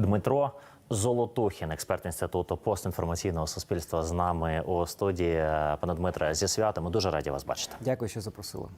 Дмитро Золотухін, експерт інституту постінформаційного суспільства, з нами у студії. Пане Дмитре, зі святом. Ми дуже раді вас бачити. Дякую, що запросили.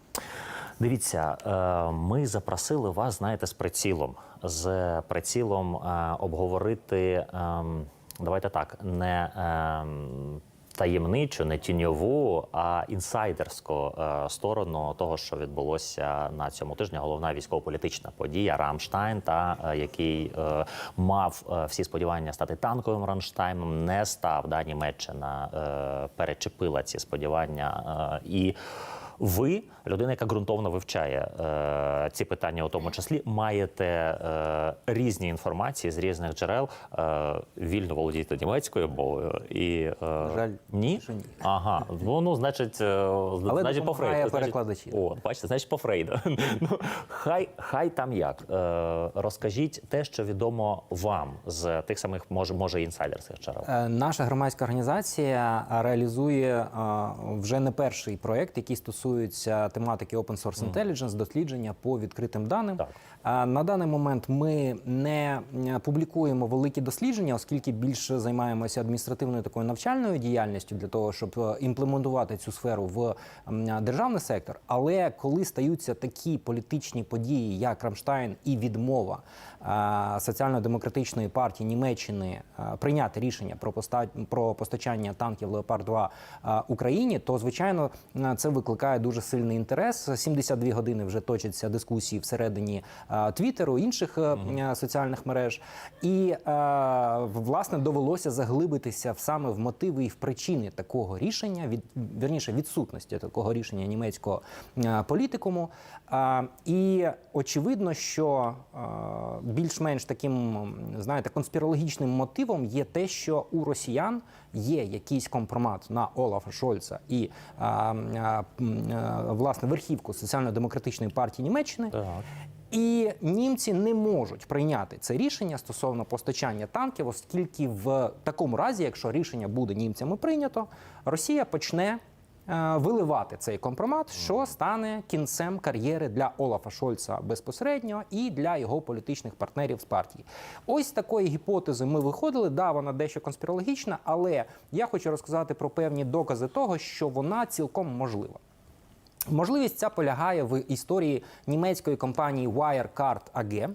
Дивіться, е, ми запросили вас, знаєте, з прицілом, з прицілом е, обговорити. ем, Давайте так, не ем, таємничу, не тіньову, а інсайдерську е, сторону того, що відбулося на цьому тижні. Головна військово-політична подія Рамштайн, та е, який е, мав всі сподівання стати танковим Рамштайном, не став. Да, Німеччина перечепила ці сподівання і. Ви, людина, яка ґрунтовно вивчає е, ці питання, у тому числі, маєте е, різні інформації з різних джерел, е, вільно володієте німецькою мовою і е, жаль, ні? що ні. Ага, ну ну значить, е, значить по допомагає Фрейду. Значить, перекладачі. о, бачите, значить по Фрейду. ну, хай, хай там як. Е, розкажіть те, що відомо вам з тих самих, може, може інсайдерських джерел. Е, Наша громадська організація реалізує е, вже не перший проект, який стосується тематики Open Source Intelligence, дослідження по відкритим даним. Так. Е, На даний момент ми не е, публікуємо великі дослідження, оскільки більше займаємося адміністративною такою навчальною діяльністю для того, щоб е, імплементувати цю сферу в державний сектор. Але коли стаються такі політичні події, як Рамштайн і відмова е, соціально-демократичної партії Німеччини е, прийняти рішення про про постачання танків Леопард 2 е, Україні, то звичайно е, це викликає дуже сильний інтерес. 72 години вже точаться дискусії всередині Твіттеру, інших е, е, соціальних мереж, і е, власне довелося заглибитися в саме в мотиви і в причини такого рішення, від вірніше відсутності такого рішення німецького політикуму. І очевидно, що більш-менш таким, знаєте, конспірологічним мотивом є те, що у росіян є якийсь компромат на Олафа Шольца і власне верхівку соціально-демократичної партії Німеччини. Так. І німці не можуть прийняти це рішення стосовно постачання танків, оскільки в такому разі, якщо рішення буде німцями прийнято, Росія почне е, виливати цей компромат, що стане кінцем кар'єри для Олафа Шольца безпосередньо і для його політичних партнерів з партії. Ось такої гіпотези ми виходили. Да, вона дещо конспірологічна, але я хочу розказати про певні докази того, що вона цілком можлива. Можливість ця полягає в історії німецької компанії Wirecard AG.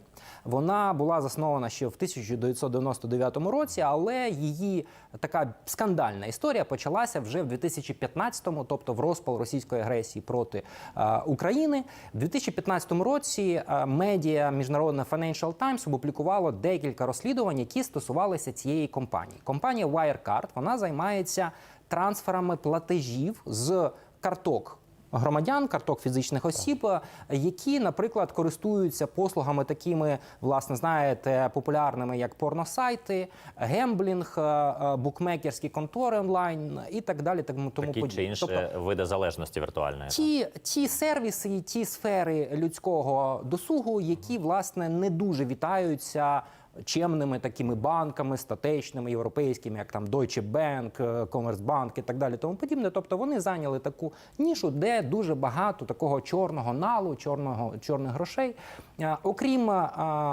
Вона була заснована ще в 1999 році, але її така скандальна історія почалася вже в 2015-му, тобто в розпал російської агресії проти е, України. В 2015 році е, медіа міжнародне Financial Times опублікувало декілька розслідувань, які стосувалися цієї компанії. Компанія Wirecard вона займається трансферами платежів з карток громадян, карток фізичних осіб, е, які, наприклад, користуються послугами такими, власне, знаєте, популярними як порносайти, гемблінг, е, е, букмекерські контори онлайн і так далі. Тому тому Такі чи інші Тобто, види залежності віртуальної. Ті, ті сервіси, і ті сфери людського досугу, які власне не дуже вітаються чемними такими банками, статечними, європейськими, як там Deutsche Bank, е, Commerzbank і так далі. Тому подібне. Тобто вони зайняли таку нішу, де дуже багато такого чорного налу, чорного чорних грошей. Е, Окрім е,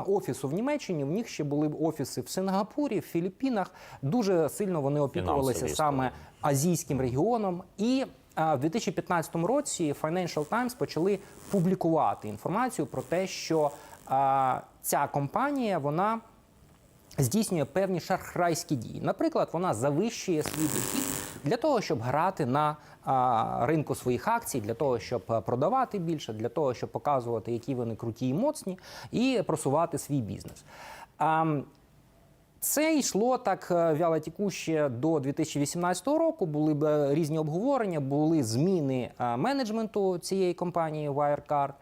офісу в Німеччині, в них ще були офіси в Сингапурі, в Філіппінах. Дуже сильно вони опікувалися саме азійським регіоном і. В 2015 році Financial Times почали публікувати інформацію про те, що а, ця компанія вона здійснює певні шахрайські дії. Наприклад, вона завищує свій дохід для того, щоб грати на а, ринку своїх акцій, для того, щоб продавати більше, для того, щоб показувати, які вони круті і моцні, і просувати свій бізнес. А, це йшло так е, вялотікуще до 2018 року. Були б е, різні обговорення, були зміни е, менеджменту цієї компанії Wirecard.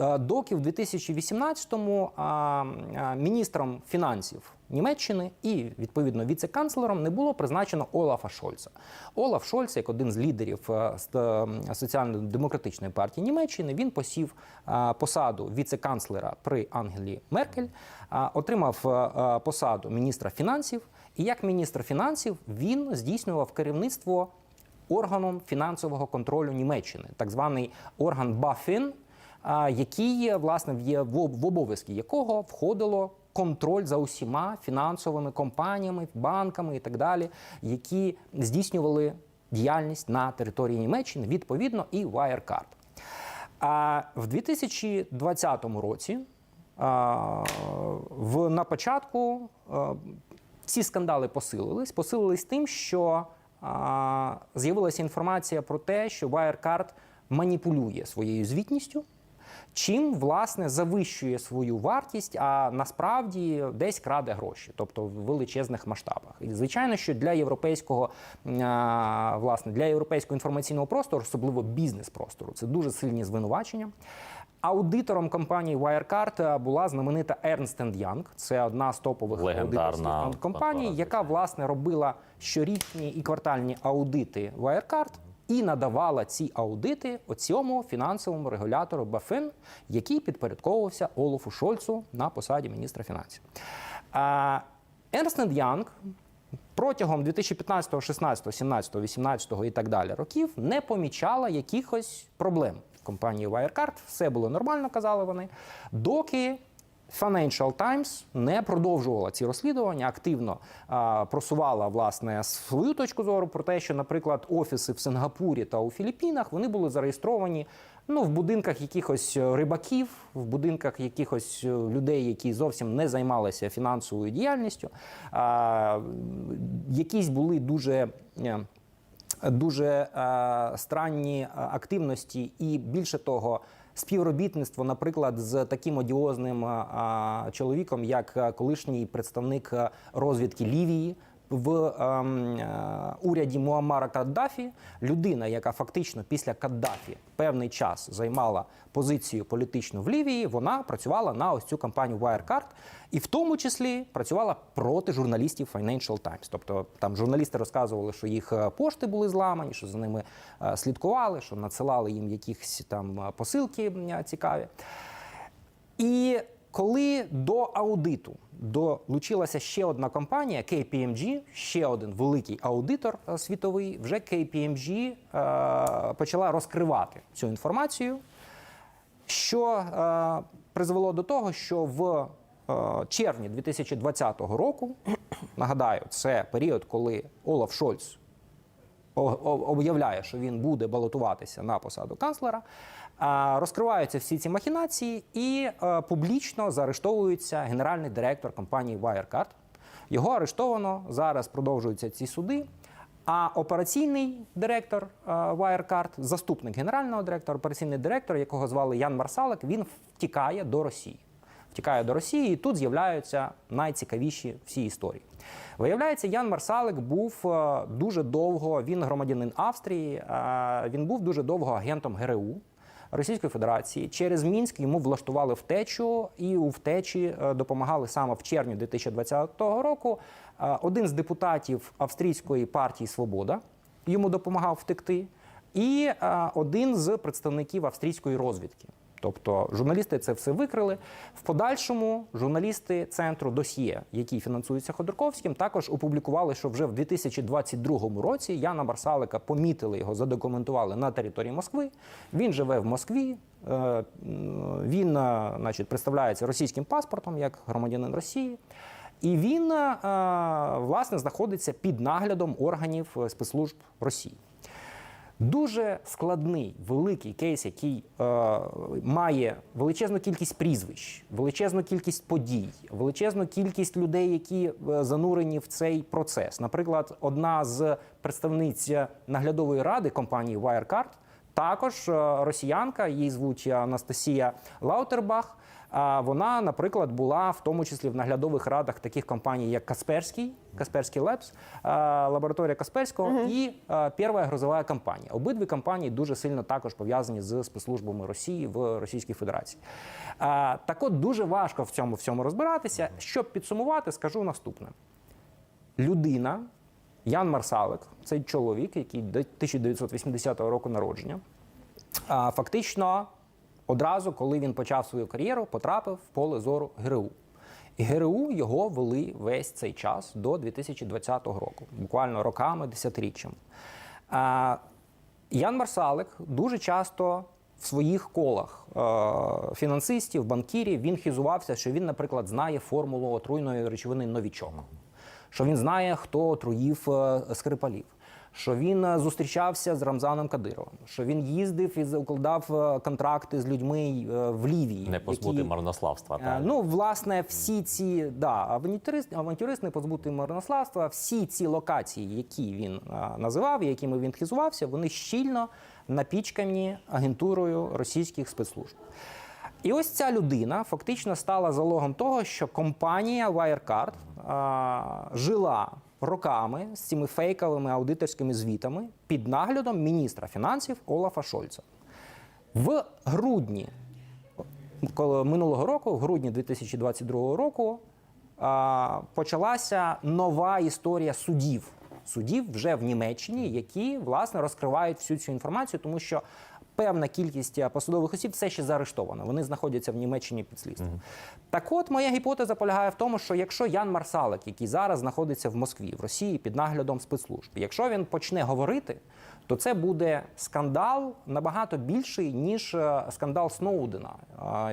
Е, Доки в 2018-му а, а, міністром фінансів Німеччини і відповідно віце-канцлером не було призначено Олафа Шольца. Олаф Шольц, як один з лідерів е, соціально-демократичної партії Німеччини, він посів е, посаду віце-канцлера при Ангелі Меркель, отримав е, посаду міністра фінансів. І як міністр фінансів він здійснював керівництво органом фінансового контролю Німеччини, так званий орган БаФін, який власне в обов'язки якого входило контроль за усіма фінансовими компаніями, банками і так далі, які здійснювали діяльність на території Німеччини, відповідно, і Wirecard. А в 2020 році, а, в, на початку, а, ці скандали посилились. Посилились тим, що а, з'явилася інформація про те, що Wirecard маніпулює своєю звітністю. Чим власне завищує свою вартість, а насправді десь краде гроші, тобто в величезних масштабах. І звичайно, що для європейського власне для європейського інформаційного простору, особливо бізнес-простору, це дуже сильні звинувачення. Аудитором компанії Wirecard була знаменита Ernst Young. Це одна з топових аудиторських компаній, яка власне робила щорічні і квартальні аудити Wirecard і надавала ці аудити оцьому фінансовому регулятору BaFin, який підпорядковувався Олафу Шольцу на посаді міністра фінансів. Ernst Young протягом 2015, 16, 17, 18 і так далі років не помічала якихось проблем компанії Wirecard. Все було нормально, казали вони, доки Financial Times не продовжувала ці розслідування, активно а, просувала власне свою точку зору про те, що, наприклад, офіси в Сингапурі та у Філіппінах вони були зареєстровані ну, в будинках якихось рибаків, в будинках якихось е, людей, які зовсім не займалися фінансовою діяльністю. А, якісь були дуже. е, Дуже е, странні е, активності, і більше того, співробітництво, наприклад, з таким одіозним чоловіком, як колишній представник розвідки Лівії. В ем, е, уряді Муаммара Каддафі людина, яка фактично після Каддафі певний час займала позицію політичну в Лівії, вона працювала на ось цю кампанію Wirecard, і в тому числі працювала проти журналістів Financial Times. Тобто там журналісти розказували, що їх е, пошти були зламані, що за ними е, слідкували, що надсилали їм якісь там посилки цікаві. І коли до аудиту долучилася ще одна компанія KPMG, ще один великий аудитор е, світовий, вже KPMG е, почала розкривати цю інформацію, що е, призвело до того, що в е, червні 2020 року, нагадаю, це період, коли Олаф Шольц об'являє, що він буде балотуватися на посаду канцлера. Розкриваються всі ці махінації і е, публічно заарештовується генеральний директор компанії Wirecard. Його арештовано. Зараз продовжуються ці суди. А операційний директор е, Wirecard, заступник генерального директора, операційний директор, якого звали Ян Марсалик, він втікає до Росії. Втікає до Росії, і тут з'являються найцікавіші всі історії. Виявляється, Ян Марсалик був е, дуже довго, він громадянин Австрії, він був дуже довго агентом ГРУ. Російської Федерації через Мінськ йому влаштували втечу, і у втечі е, допомагали саме в червні 2020 року. е, Один з депутатів австрійської партії Свобода йому допомагав втекти, і е, один з представників австрійської розвідки. Тобто журналісти це все викрили. В подальшому журналісти центру досьє, який фінансується Ходорковським, також опублікували, що вже в 2022 році Яна Барсалика помітили його, задокументували на території Москви. Він живе в Москві. е, Він, е, значить, представляється російським паспортом як громадянин Росії. І він е, власне знаходиться під наглядом органів спецслужб Росії. Дуже складний великий кейс, який е, має величезну кількість прізвищ, величезну кількість подій, величезну кількість людей, які е, занурені в цей процес. Наприклад, одна з представниць наглядової ради компанії Wirecard, також е, росіянка, її звуть Анастасія Лаутербах. Вона, наприклад, була в тому числі в наглядових радах таких компаній, як Касперський, Касперський Лепс, лабораторія Касперського і а, Перша грозова компанія. Обидві компанії дуже сильно також пов'язані з спецслужбами Росії в Російській Федерації. Так от дуже важко в цьому всьому розбиратися. Щоб підсумувати, скажу наступне: людина, Ян Марсалик, цей чоловік, який до 1980 року народження, фактично одразу, коли він почав свою кар'єру, потрапив в поле зору ГРУ. І ГРУ його вели весь цей час до 2020 року, буквально роками, десятиріччями. Ян Марсалик дуже часто в своїх колах фінансистів, банкірів він хизувався, що він, наприклад, знає формулу отруйної речовини новічок, що він знає, хто отруїв е, Скрипалів. Що він е, зустрічався з Рамзаном Кадировим, що він їздив і укладав е, контракти з людьми в Лівії, Не позбути які- марнославства. Так? Ну, власне, всі ці да, авантюрист, авантюрист не позбути марнославства, всі ці локації, які він називав, якими він хизувався, вони щільно напічкані агентурою російських спецслужб. І ось ця людина фактично стала залогом того, що компанія Wirecard а, жила роками з цими фейковими аудиторськими звітами під наглядом міністра фінансів Олафа Шольца. В грудні минулого року, в грудні 2022 року, а, почалася нова історія судів. Судів вже в Німеччині, які власне розкривають всю цю інформацію, тому що певна кількість а, посадових осіб все ще заарештована. Вони знаходяться в Німеччині під слідством. Так от, моя гіпотеза полягає в тому, що якщо Ян Марсалик, який зараз знаходиться в Москві, в Росії під наглядом спецслужб, якщо він почне говорити, то це буде скандал набагато більший, ніж е, скандал Сноудена.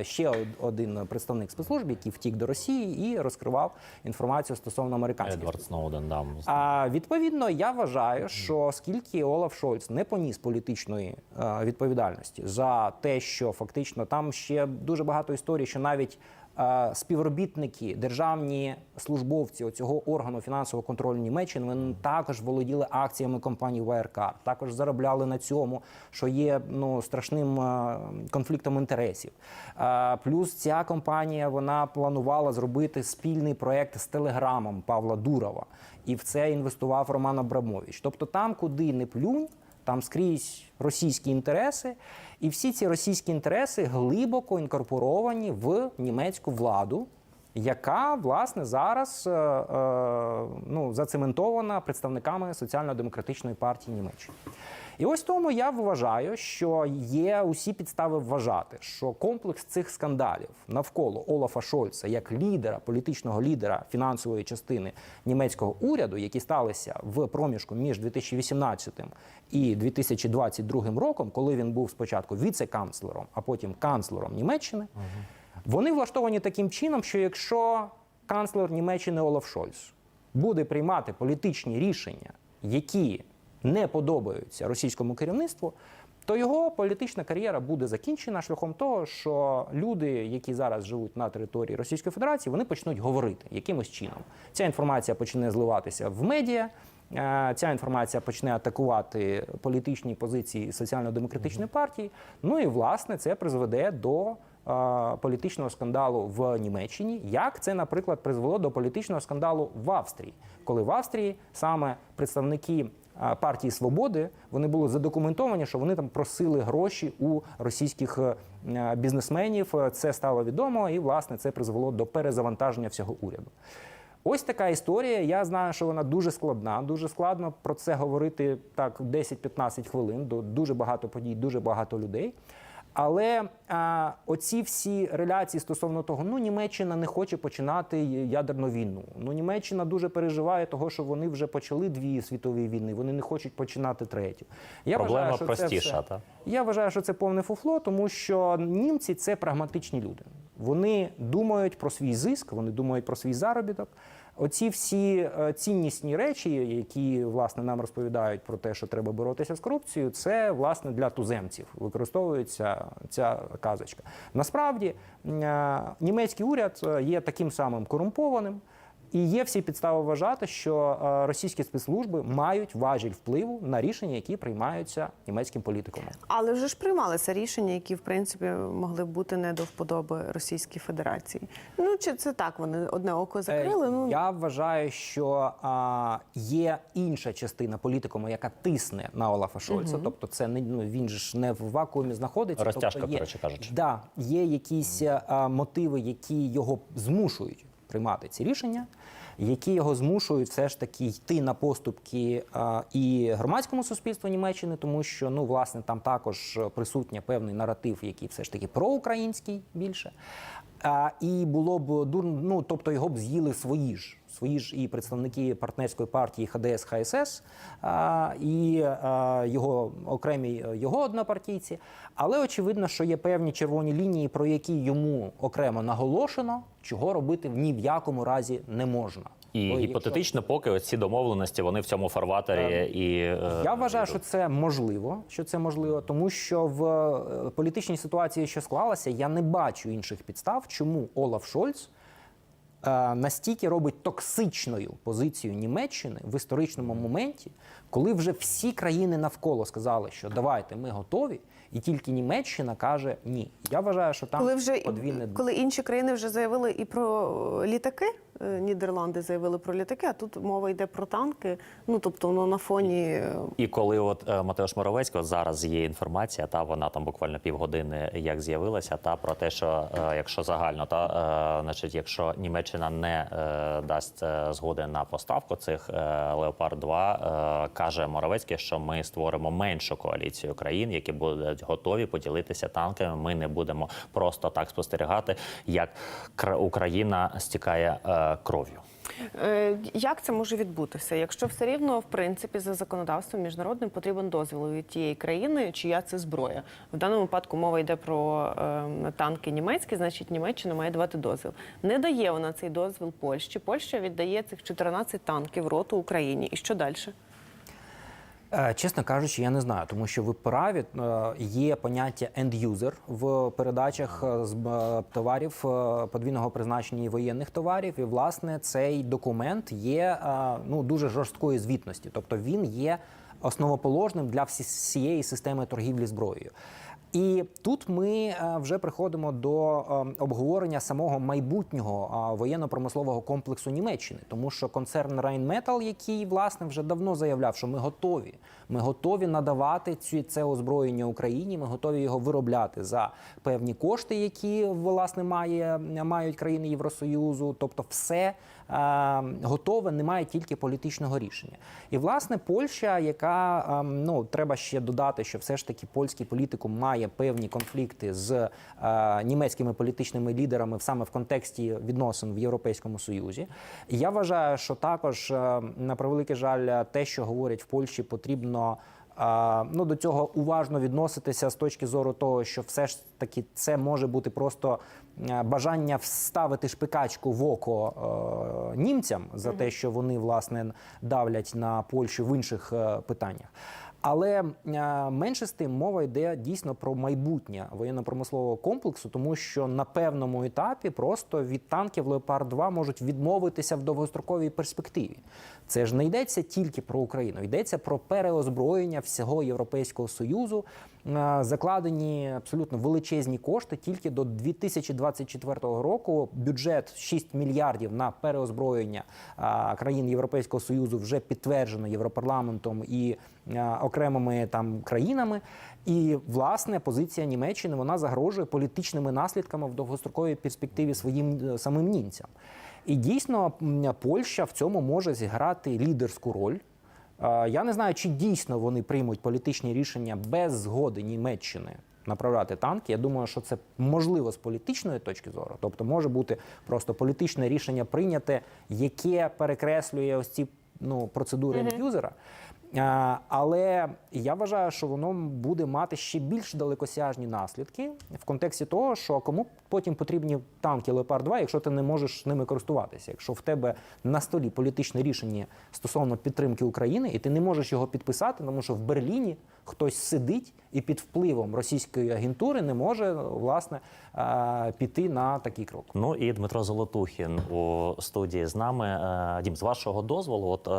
Ще один представник спецслужб, який втік до Росії і розкривав інформацію стосовно американських Едвард Сноуден, да. а відповідно, я вважаю, що оскільки Олаф Шольц не поніс політичної е, відповідальності за те, що фактично там ще дуже багато історій, що навіть е, співробітники, державні службовці цього органу фінансового контролю Німеччини вони також володіли акціями компанії Wirecard, також заробляли на цьому, що є ну страшним е, конфліктом інтересів. Е, Плюс ця компанія вона планувала зробити спільний проект з телеграмом Павла Дурова, і в це інвестував Роман Абрамович. Тобто, там, куди не плюнь, там скрізь російські інтереси, і всі ці російські інтереси глибоко інкорпоровані в німецьку владу. Яка власне зараз е, е, ну, зацементована представниками соціально-демократичної партії Німеччини. І ось тому я вважаю, що є усі підстави вважати, що комплекс цих скандалів навколо Олафа Шольца як лідера, політичного лідера фінансової частини німецького уряду, які сталися в проміжку між 2018 і 2022 роком, коли він був спочатку віце-канцлером, а потім канцлером Німеччини, вони влаштовані таким чином, що якщо канцлер Німеччини Олаф Шольц буде приймати політичні рішення, які не подобаються російському керівництву, то його політична кар'єра буде закінчена шляхом того, що люди, які зараз живуть на території Російської Федерації, вони почнуть говорити якимось чином. Ця інформація почне зливатися в медіа. е, Ця інформація почне атакувати політичні позиції соціально-демократичної партії. Ну і власне це призведе до е, політичного скандалу в Німеччині, як це, наприклад, призвело до політичного скандалу в Австрії, коли в Австрії саме представники партії Свободи вони були задокументовані, що вони там просили гроші у російських е, бізнесменів. Це стало відомо, і власне це призвело до перезавантаження всього уряду. Ось така історія. Я знаю, що вона дуже складна. Дуже складно про це говорити так 10-15 хвилин. До дуже багато подій, дуже багато людей. Але а, оці всі реляції стосовно того, ну Німеччина не хоче починати ядерну війну. Ну Німеччина дуже переживає того, що вони вже почали дві світові війни. Вони не хочуть починати третю. Я Проблема вважаю, що це простіша, все- та? я вважаю, що це повне фуфло, тому що німці це прагматичні люди. Вони думають про свій зиск, вони думають про свій заробіток. Оці всі е, ціннісні речі, які власне нам розповідають про те, що треба боротися з корупцією, це власне для туземців використовується ця казочка. Насправді е, німецький уряд е, є таким самим корумпованим. І є всі підстави вважати, що е, російські спецслужби мають важіль впливу на рішення, які приймаються німецьким політиком. Але вже ж приймалися рішення, які в принципі могли б бути не до вподоби Російській Федерації. Ну чи це так? Вони одне око закрили? Е, Ну Я вважаю, що а, є інша частина політикуму, яка тисне на Олафа Шольца. Тобто, це не ну, він ж не в вакуумі знаходиться. Розтяжка, тобто є, коротше кажучи. Да, є якісь а, мотиви, які його змушують приймати ці рішення. Які його змушують все ж таки йти на поступки і громадському суспільству Німеччини, тому що ну власне там також присутня певний наратив, який все ж таки проукраїнський більше. І було б ну, тобто його б з'їли свої ж. Свої ж і представники партнерської партії ХДС ХСС, і його окремі е, його однопартійці. Але очевидно, що є певні червоні лінії, про які йому окремо наголошено, чого робити ні в якому разі не можна. І Бо гіпотетично, поки оці домовленості вони в цьому фарватері і е, Я вважаю, що це можливо, що це можливо, тому що в е, політичній ситуації, що склалася, я не бачу інших підстав, чому Олаф Шольц е, настільки робить токсичною позицію Німеччини в історичному моменті, коли вже всі країни навколо сказали, що давайте ми готові, і тільки Німеччина каже ні. Я вважаю, що там Коли вже подвійне коли інші країни вже заявили і про літаки, е, Нідерланди заявили про літаки, а тут мова йде про танки. Ну тобто воно на фоні е, І коли от е, Матеуш Моровецький, от зараз є інформація, та вона там буквально півгодини як з'явилася, та про те, що е, якщо загально, та е, значить, якщо Німеччина не е, дасть е, згоди на поставку цих е, Леопард 2 е, каже Моровецький, що ми створимо меншу коаліцію країн, які будуть готові поділитися танками. Ми не будемо просто так спостерігати, як кра- Україна стікає е, кров'ю. Е, Як це може відбутися? Якщо все рівно, в принципі, за законодавством міжнародним потрібен дозвіл від тієї країни, чия це зброя. В даному випадку мова йде про е, танки німецькі, значить Німеччина має давати дозвіл. Не дає вона цей дозвіл Польщі. Польща віддає цих 14 танків роту Україні. І що далі? Е, Чесно кажучи, я не знаю, тому що ви праві е, є поняття end-user в передачах е, з товарів подвійного призначення і воєнних товарів. І власне цей документ є ну дуже жорсткої звітності, тобто він є основоположним для всі- всієї системи торгівлі зброєю. І тут ми е, вже приходимо до е, обговорення самого майбутнього е, воєнно-промислового комплексу Німеччини, тому що концерн Rheinmetall, який власне вже давно заявляв, що ми готові, ми готові надавати цю це озброєння Україні. Ми готові його виробляти за певні кошти, які власне має мають країни Євросоюзу. Тобто, все готове, немає тільки політичного рішення. І власне Польща, яка е, ну треба ще додати, що все ж таки польський політикум має певні конфлікти з е, німецькими політичними лідерами саме в контексті відносин в Європейському Союзі. Я вважаю, що також е, на превеликий жаль, те, що говорять в Польщі, потрібно. Ну, до цього уважно відноситися з точки зору того, що все ж таки це може бути просто е, бажання вставити шпикачку в око е, німцям за те, що вони власне давлять на Польщу в інших е, питаннях. Але менше з тим мова йде дійсно про майбутнє воєнно-промислового комплексу, тому що на певному етапі просто від танків Леопард 2 можуть відмовитися в довгостроковій перспективі. Це ж не йдеться тільки про Україну, йдеться про переозброєння всього Європейського союзу. Е, Закладені абсолютно величезні кошти. Тільки до 2024 року бюджет 6 мільярдів на переозброєння е, країн Європейського союзу вже підтверджено Європарламентом і е, окремими там країнами. І власне позиція Німеччини вона загрожує політичними наслідками в довгостроковій перспективі своїм самим німцям. І дійсно Польща в цьому може зіграти лідерську роль. Я не знаю, чи дійсно вони приймуть політичні рішення без згоди Німеччини направляти танки. Я думаю, що це можливо з політичної точки зору. Тобто може бути просто політичне рішення прийняте, яке перекреслює ось ці ну, процедури ендюзера. Але я вважаю, що воно буде мати ще більш далекосяжні наслідки в контексті того, що кому потім потрібні танки Леопард 2, якщо ти не можеш ними користуватися. Якщо в тебе на столі політичне рішення стосовно підтримки України, і ти не можеш його підписати, тому що в Берліні хтось сидить і під впливом російської агентури не може власне е, піти на такий крок. Ну і Дмитро Золотухін у студії з нами. Е, Дім, з вашого дозволу, от е,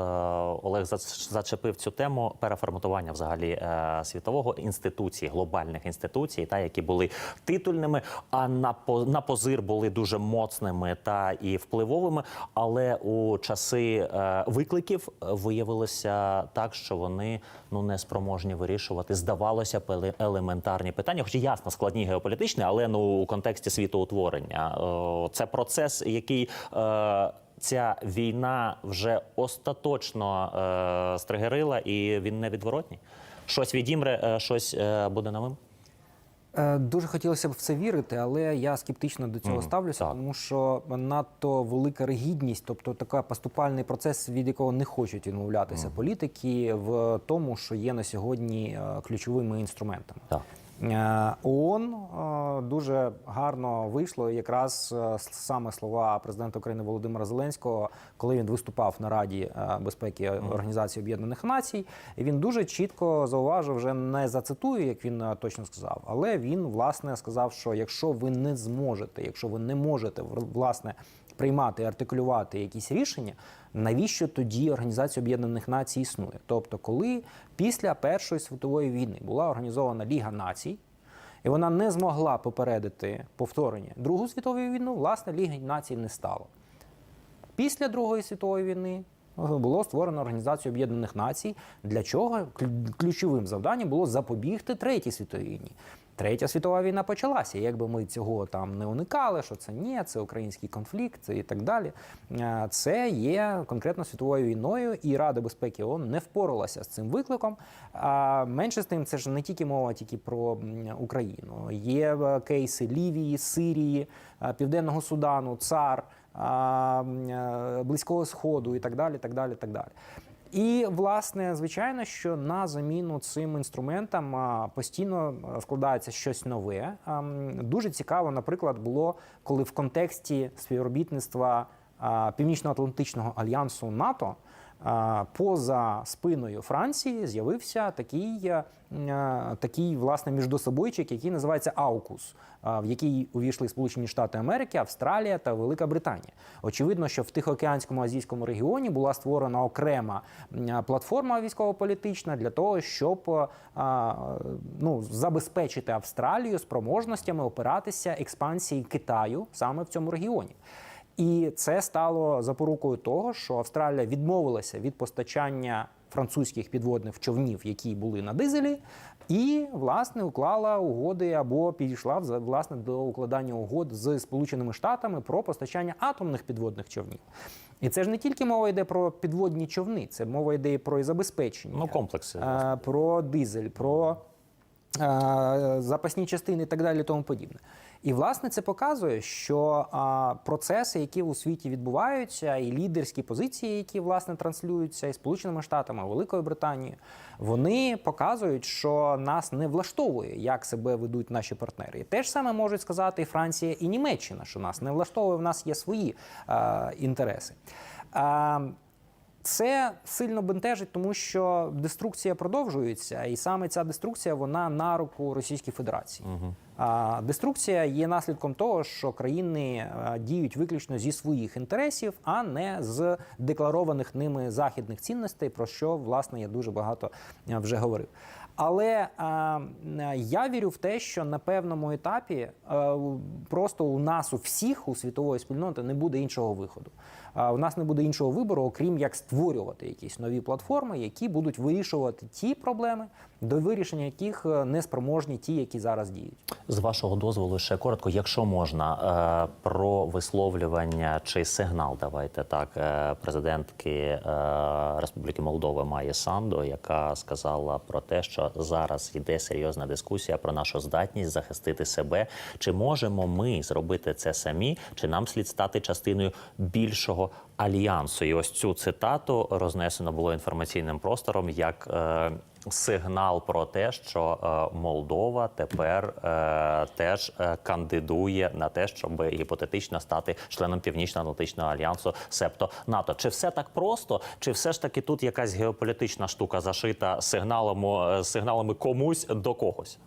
Олег зач- зачепив цю тему переформатування взагалі світового інституцій, глобальних інституцій, та які були титульними, а на по- на позир були дуже моцними та і впливовими. Але у часи викликів виявилося так, що вони ну не спроможні вирішувати, здавалося б, елементарні питання, хоч ясно складні геополітичні, але ну у контексті світоутворення. Це процес, який. е, Ця війна вже остаточно е, стригерила, і він невідворотній. Щось відімре, е, щось е, буде новим. Е, Дуже хотілося б в це вірити, але я скептично до цього mm, ставлюся, так. тому що надто велика ригідність, тобто такий поступальний процес, від якого не хочуть відмовлятися політики, в тому, що є на сьогодні е, ключовими інструментами. Так. Е, ООН е, дуже гарно вийшло якраз е, саме слова президента України Володимира Зеленського, коли він виступав на Раді безпеки Організації Об'єднаних Націй. Він дуже чітко зауважив, вже не зацитую, як він точно сказав, але він власне сказав, що якщо ви не зможете, якщо ви не можете власне приймати і артикулювати якісь рішення, навіщо тоді Організація Об'єднаних Націй існує? Тобто, коли після Першої світової війни була організована Ліга націй, і вона не змогла попередити повторення Другу світову війну, власне, Ліги націй не стало. Після Другої світової війни е, було створено Організацію Об'єднаних Націй. Для чого ключовим завданням було запобігти Третій світовій війні. Третя світова війна почалася. Якби ми цього там не уникали, що це ні, це український конфлікт це і так далі. Е, Це є конкретно світовою війною, і Рада безпеки ООН не впоралася з цим викликом. А менше з тим, це ж не тільки мова тільки про Україну. Є е, кейси Лівії, Сирії, е, Південного Судану, ЦАР Близького Сходу і так далі. так далі, так далі. І, власне, звичайно, що на заміну цим інструментам постійно складається щось нове. Дуже цікаво, наприклад, було, коли в контексті співробітництва Північно-Атлантичного альянсу НАТО поза спиною Франції з'явився такий, е, е, такий власне міждособойчик, який називається AUKUS, а, в який увійшли Сполучені Штати Америки, Австралія та Велика Британія. Очевидно, що в Тихоокеанському азійському регіоні була створена окрема платформа військово-політична для того, щоб е, ну, забезпечити Австралію спроможностями опиратися експансії Китаю саме в цьому регіоні. І це стало запорукою того, що Австралія відмовилася від постачання французьких підводних човнів, які були на дизелі, і власне уклала угоди або підійшла власне до укладання угод з Сполученими Штатами про постачання атомних підводних човнів. І це ж не тільки мова йде про підводні човни, це мова йде і про і забезпечення, Ну, комплекси. про дизель, про запасні частини і так далі, тому подібне. І власне це показує, що а, процеси, які у світі відбуваються, і лідерські позиції, які власне транслюються і Сполученими Штатами, Великою Британією, вони показують, що нас не влаштовує, як себе ведуть наші партнери. І те ж саме можуть сказати і Франція, і Німеччина, що нас не влаштовує, в нас є свої а, інтереси. А, це сильно бентежить, тому що деструкція продовжується, і саме ця деструкція вона на руку Російській Федерації. А деструкція є наслідком того, що країни діють виключно зі своїх інтересів, а не з декларованих ними західних цінностей, про що власне я дуже багато вже говорив. Але а, я вірю в те, що на певному етапі е, просто у нас у всіх у світової спільноти не буде іншого виходу. А у нас не буде іншого вибору, окрім як створювати якісь нові платформи, які будуть вирішувати ті проблеми, до вирішення яких е, не спроможні ті, які зараз діють. З вашого дозволу, ще коротко, якщо можна, е, про висловлювання чи сигнал, давайте так, президентки Республіки Молдова Майї Сандо, яка сказала про те, що зараз йде серйозна дискусія про нашу здатність захистити себе. Чи можемо ми зробити це самі, чи нам слід стати частиною більшого альянсу? І ось цю цитату рознесено було інформаційним простором як. е, сигнал про те, що е, Молдова тепер е, теж е, кандидує на те, щоб гіпотетично стати членом Північно-Атлантичного альянсу, себто НАТО. Чи все так просто, чи все ж таки тут якась геополітична штука зашита сигналами, сигналами комусь до когось?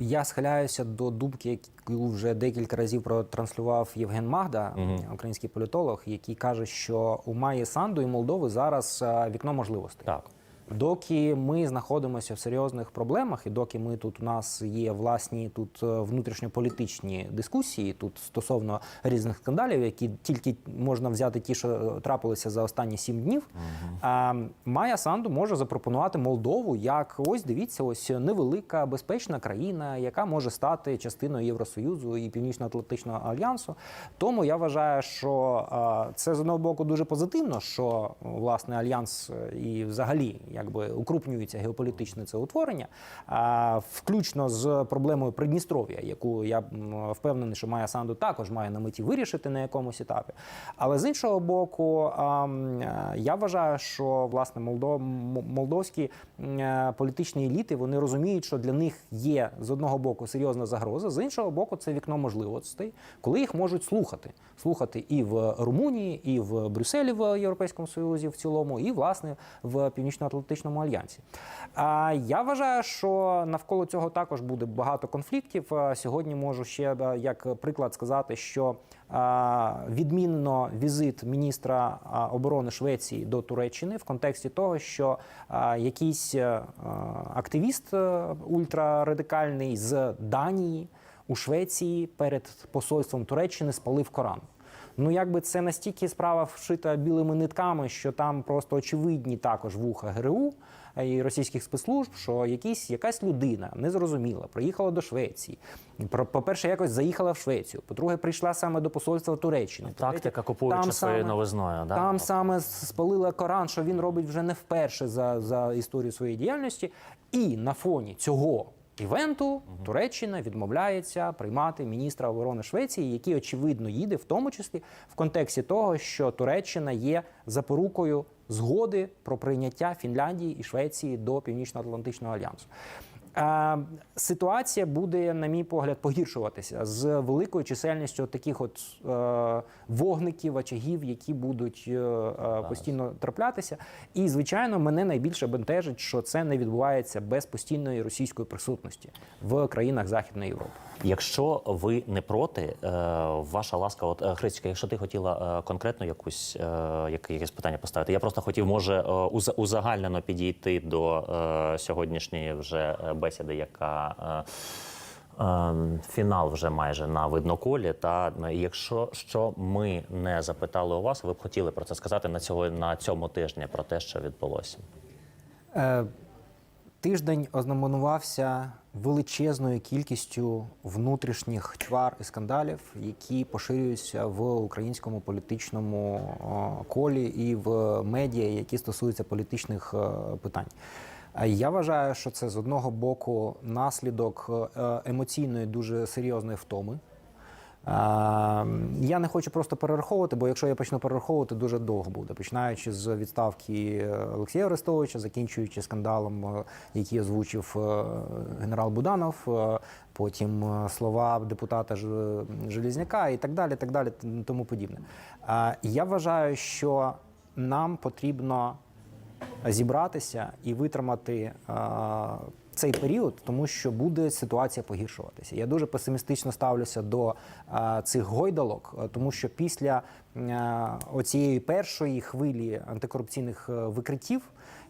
Я схиляюся до думки, яку вже декілька разів протранслював Євген Магда, український політолог, який каже, що у Майї Санду і Молдови зараз вікно можливостей. Так. Доки ми знаходимося в серйозних проблемах, і доки ми тут у нас є власні тут е, внутрішньополітичні дискусії, тут стосовно різних скандалів, які тільки можна взяти ті, що е, трапилися за останні сім днів. А, Майя Санду може запропонувати Молдову як ось дивіться, ось невелика безпечна країна, яка може стати частиною Євросоюзу і Північно-Атлантичного альянсу. Тому я вважаю, що це з одного боку дуже позитивно, що власне альянс е, і взагалі якби укрупнюється геополітичне це утворення, включно з проблемою Придністров'я, яку я впевнений, що Майя Санду також має на меті вирішити на якомусь етапі. Але з іншого боку, я вважаю, що власне молдовські е, політичні еліти вони розуміють, що для них є з одного боку серйозна загроза, з іншого боку, це вікно можливостей, коли їх можуть слухати. Слухати і в Румунії, і в Брюсселі в Європейському Союзі в цілому, і власне в Північно-Атлантичному альянсі. А я вважаю, що навколо цього також буде багато конфліктів. Сьогодні можу ще е, як приклад сказати, що а, відмінно візит міністра оборони Швеції до Туреччини в контексті того, що якийсь е, активіст е, ультрарадикальний з Данії у Швеції перед посольством Туреччини спалив Коран. Ну, якби це настільки справа вшита білими нитками, що там просто очевидні також вуха ГРУ і російських спецслужб, що якісь, якась людина незрозуміла, приїхала до Швеції. Про- По-перше, якось заїхала в Швецію. По-друге, прийшла саме до посольства Туреччини. Тактика По-третє, купуючи там своєю новизною. Да? там саме спалила Коран, що він робить вже не вперше за, за історію своєї діяльності. І на фоні цього івенту Туреччина відмовляється приймати міністра оборони Швеції, який очевидно їде, в тому числі в контексті того, що Туреччина є запорукою згоди про прийняття Фінляндії і Швеції до Північно-Атлантичного альянсу. Е, Ситуація буде, на мій погляд, погіршуватися з великою чисельністю таких от е, вогників, очагів, які будуть е, постійно траплятися. І, звичайно, мене найбільше бентежить, що це не відбувається без постійної російської присутності в країнах Західної Європи. Якщо ви не проти, ваша ласка, от е, якщо ти хотіла конкретно якусь якесь питання поставити, я просто хотів, може, уза- узагальнено підійти до сьогоднішньої вже бесіди, яка. е, е, Фінал вже майже на видноколі. Та е, якщо що ми не запитали у вас, ви б хотіли про це сказати на цього на цьому тижні про те, що відбулося. Е, Тиждень ознаменувався величезною кількістю внутрішніх чвар і скандалів, які поширюються в українському політичному колі і в медіа, які стосуються політичних питань. Е, Я вважаю, що це з одного боку наслідок е, емоційної дуже серйозної втоми. Е, Я не хочу просто перераховувати, бо якщо я почну перераховувати, дуже довго буде. Починаючи з відставки Олексія Арестовича, закінчуючи скандалом, який озвучив генерал Буданов, потім слова депутата Желізняка і так далі, так далі, тому подібне. Я вважаю, що нам потрібно зібратися і витримати е, цей період, тому що буде ситуація погіршуватися. Я дуже песимістично ставлюся до е, цих гойдалок, е, тому що після оцієї першої хвилі антикорупційних викриттів,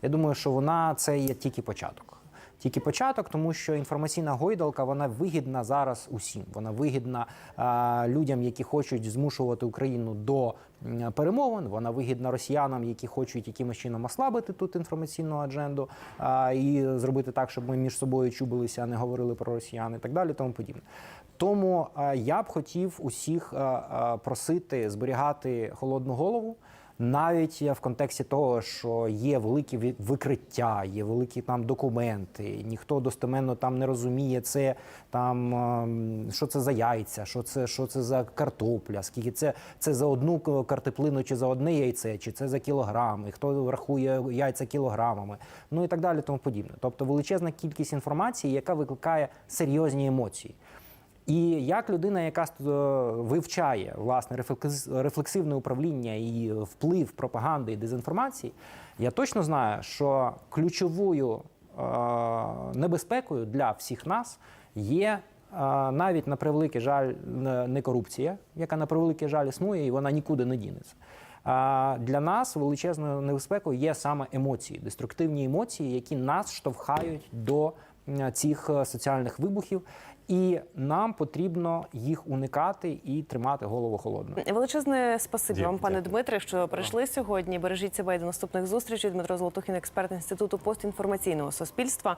я думаю, що вона це є тільки початок. Тільки початок, тому що інформаційна гойдалка вона вигідна зараз усім. Вона вигідна а, людям, які хочуть змушувати Україну до перемовин. Вона вигідна росіянам, які хочуть якимось чином ослабити тут інформаційну адженду а, і зробити так, щоб ми між собою чубилися, а не говорили про росіян і так далі. Тому подібне. Тому а, я б хотів усіх а, а, просити зберігати холодну голову. Навіть в контексті того, що є великі викриття, є великі там документи, ніхто достеменно там не розуміє це там, ем, що це за яйця, що це, що це за картопля, скільки це, це за одну к- картоплину чи за одне яйце, чи це за кілограм, і хто рахує яйця кілограмами, ну і так далі, тому подібне. Тобто величезна кількість інформації, яка викликає серйозні емоції. І як людина, яка вивчає власне рефлекс- рефлексивне управління і вплив пропаганди і дезінформації, я точно знаю, що ключовою е, небезпекою для всіх нас є е, навіть на превеликий жаль не- не корупція, яка на превеликий жаль існує, і вона нікуди не дінеться. А для нас величезною небезпекою є саме емоції, деструктивні емоції, які нас штовхають до цих е, соціальних вибухів, і нам потрібно їх уникати і тримати голову холодною. Величезне спасибі Дякую, вам, пане дякую. Дмитре, що прийшли сьогодні. Бережіть себе і до наступних зустрічей. Дмитро Золотухін, експерт інституту постінформаційного суспільства.